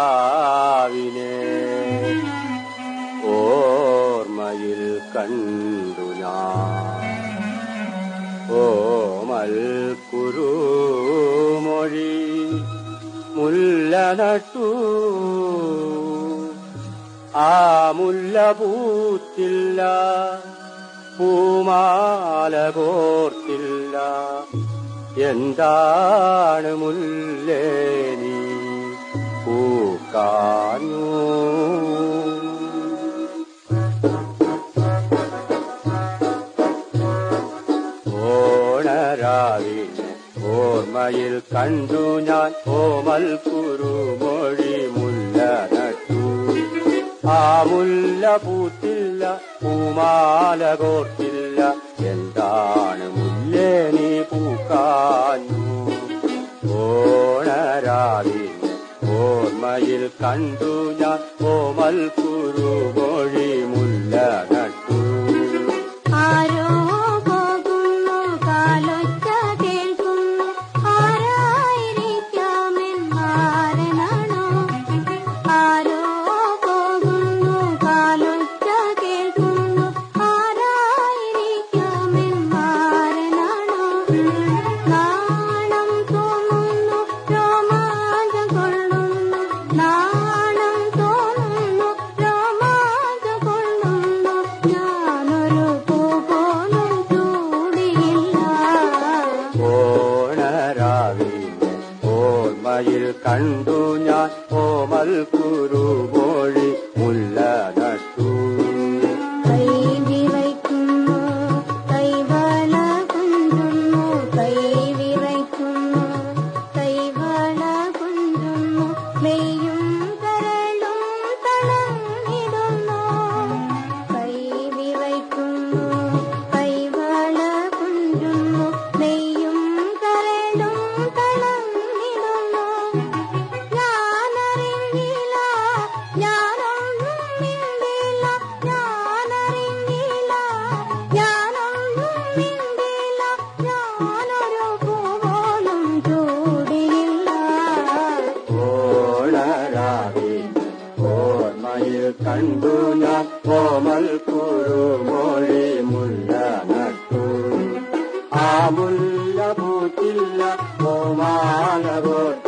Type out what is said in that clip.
ഓണരാവിനെ ഓർമ്മയിൽ കണ്ടു ഞാൻ. ഓമൽ കുരുമൊഴി മുല്ല നട്ടു. ആ മുല്ല പൂത്തില്ല പൂമാല കോർത്തില്ല എന്താണ് മുല്ലേ നീ? പൂക്കാഞ്ഞു. ഓണരാവിനെ ഓർമ്മയിൽ കണ്ടു ഞാൻ ഓമൽ കുരുമൊഴി മുല്ല നട്ടു ആ മുല്ല പൂത്തില്ല പൂമാല കോർത്തില്ല. എന്താണ് മുല്ലേ നീ പൂക്കാഞ്ഞു ഓണരാവി ഓർമ്മയിൽ കണ്ടു ഞാൻ ഓമൽ കുരുമൊഴി മുല്ല കണ്ടു ഞാൻ ഓമൽ കുരുമൊഴി. കണ്ടു ഞാൻ കോമൽ കുരുമൊഴി മുല്ല നട്ടു. ആ മുല്ല പൂത്തില്ല കോമാല പോട്ട